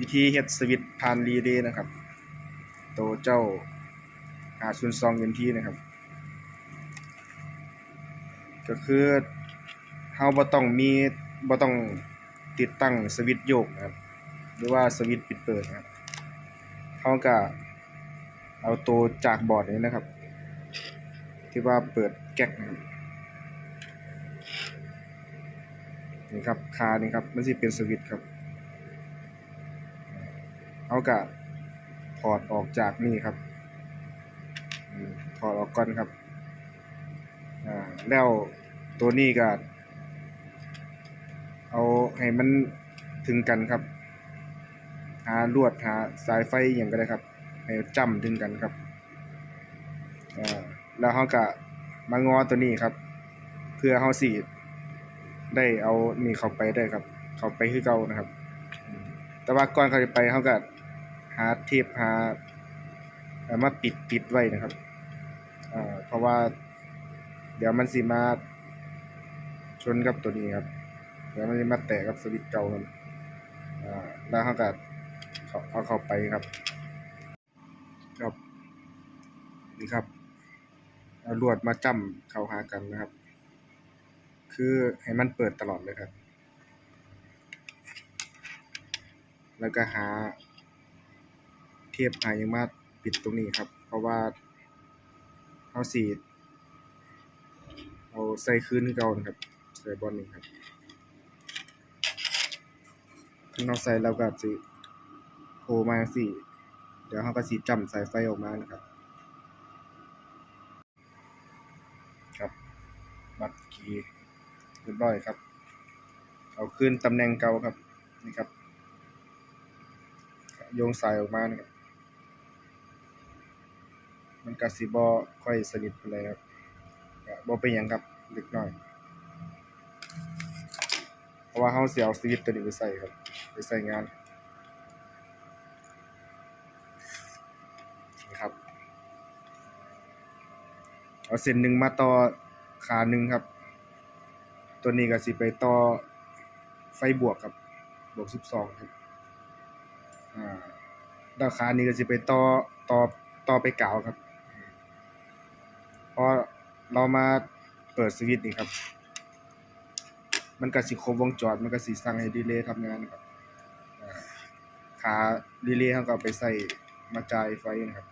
วิธีเฮ็ดสวิตผ่านรีเลย์นะครับโตวเจ้า502 MT นะครับ ก็คือเฮาบ่ต้องมีบ่ต้องติดตั้งสวิตโยกนะครับ หรือว่าสวิตปิดเปิดนะครับเฮาก็เอาตัวจากบอร์ดนี้นะครับ ที่ว่าเปิดแก๊กนะครับนี่ครับคานี่ครับมันสิเป็นสวิตครับ เอากะถอดออกจากนี่ครับถอดออกก่อนครับแล้วตัวนี้ก็เอาให้มันถึงกันครับ หาลวดหาสายไฟอย่างก็ได้ครับ ให้จ้ำถึงกันครับแล้วเราก็มางอตัวนี้ครับ เพื่อเราสิได้เอานี่เข้าไปได้ครับ เข้าไปคือเก่านะครับ แต่ว่าก่อนเขาจะไปเขาก็ หาเทปหาเอามาปิดปิดไว้นะครับอ่าเพราะว่า เดี๋ยวมันสิมาชนกับตัวนี้ครับเดี๋ยวมันสิมาแตะกับสวิตช์เก่าครับอ่าแล้วเขาก็เอาเอาเข้าไปครับครับนี่ครับเอาลวดมาจ้ำเข้าหากันนะครับ คือให้มันเปิดตลอดเลยครับ แล้วก็หา เทปหายังมาปิดตรงนี้ครับ เพราะว่าเอาสีเอาใส่คืนเก่านะครับ ใส่บอลนี่ครับข้าใส่เราก็สิโผล่มาจังซี่เดี๋ยวเราก็สิจ้ำสายไฟออกมานะครับ ครับ บัตรคีย์เรียบร้อยครับ เอาคืนตำแหน่งเก่าครับ นี่ครับ โยงสายออกมานะครับ มันก็สิบ่ค่อยสนิทปานใดครับบ่เป็นหยังครับเล็กน้อย เพราะว่าเราสิเอาสวิตตัวนี้ไปใส่ครับ ไปใส่งานนี่ครับ เอาเส้นหนึ่งมาต่อขาหนึ่งครับ ตัวนี้ก็สิไปต่อไฟบวกครับ บวก12ครับ อ่าด้านขานี้ก็สิไปต่อต่อต่อไปกาวครับ เรามาเปิดสวิตช์นี่ครับ มันก็สิครบวงจรมันก็สิสั่งให้ดีเลย์ทำงานครับขาดีเลย์เขาก็ไปใส่มาจ่ายไฟนะครับ